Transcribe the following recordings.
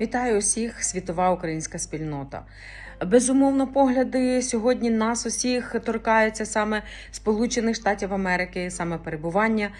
Вітаю усіх, світова українська спільнота. Безумовно, погляди сьогодні нас усіх торкаються саме Сполучених Штатів Америки, саме перебування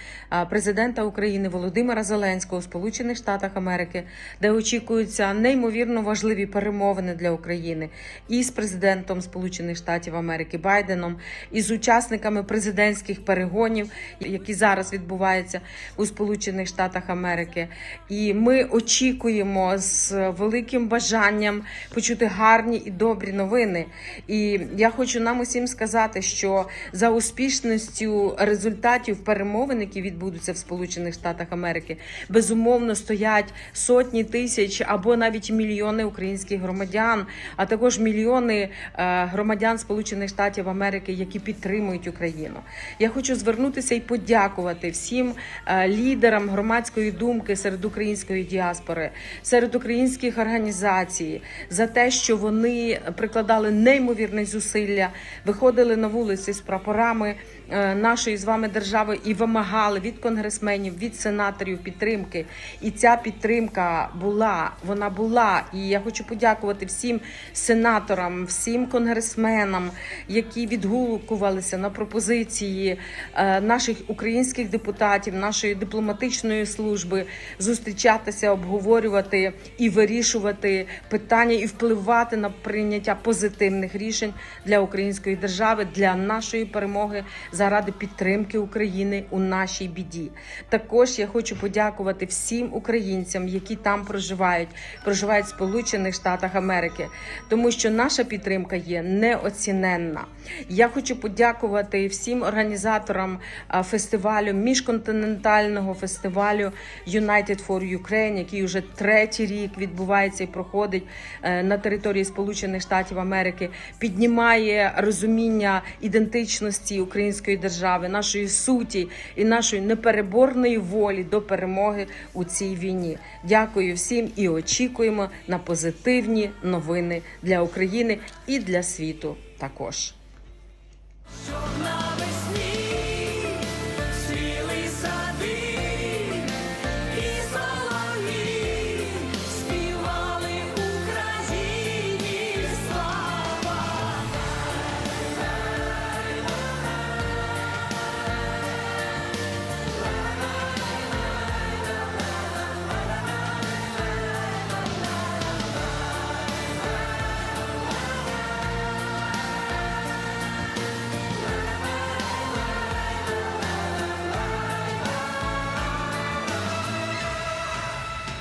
президента України Володимира Зеленського у Сполучених Штатах Америки, де очікуються неймовірно важливі перемовини для України і з президентом Сполучених Штатів Америки Байденом, і з учасниками президентських перегонів, які зараз відбуваються у Сполучених Штатах Америки. І ми очікуємо з великим бажанням почути гарні і добрі новини. І я хочу нам усім сказати, що за успішністю результатів перемовин, які відбудуться в Сполучених Штатах Америки, безумовно стоять сотні тисяч або навіть мільйони українських громадян, а також мільйони е, громадян Сполучених Штатів Америки, які підтримують Україну. Я хочу звернутися і подякувати всім е, лідерам громадської думки серед української діаспори, серед українських організацій за те, що вони прикладали неймовірні зусилля, виходили на вулиці з прапорами е, нашої з вами держави і вимагали від конгресменів, від сенаторів підтримки. І ця підтримка була, вона була. І я хочу подякувати всім сенаторам, всім конгресменам, які відгукувалися на пропозиції е, наших українських депутатів, нашої дипломатичної служби зустрічатися, обговорювати і вирішувати питання і впливати на прийняття позитивних рішень для української держави, для нашої перемоги заради підтримки України у нашій біді. Також я хочу подякувати всім українцям, які там проживають, проживають в Сполучених Штатах Америки, тому що наша підтримка є неоціненна. Я хочу подякувати всім організаторам фестивалю міжконтинентального фестивалю United for Ukraine, який вже третій рік відбувається і проходить е, на території Сполучених Штатів Америки, піднімає розуміння ідентичності української держави, нашої суті і нашої непереборної волі до перемоги у цій війні. Дякую всім і очікуємо на позитивні новини для України і для світу також.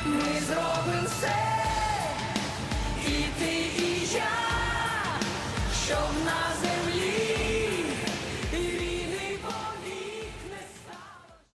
Ми зробимо все, і ти, і я, щоб нас.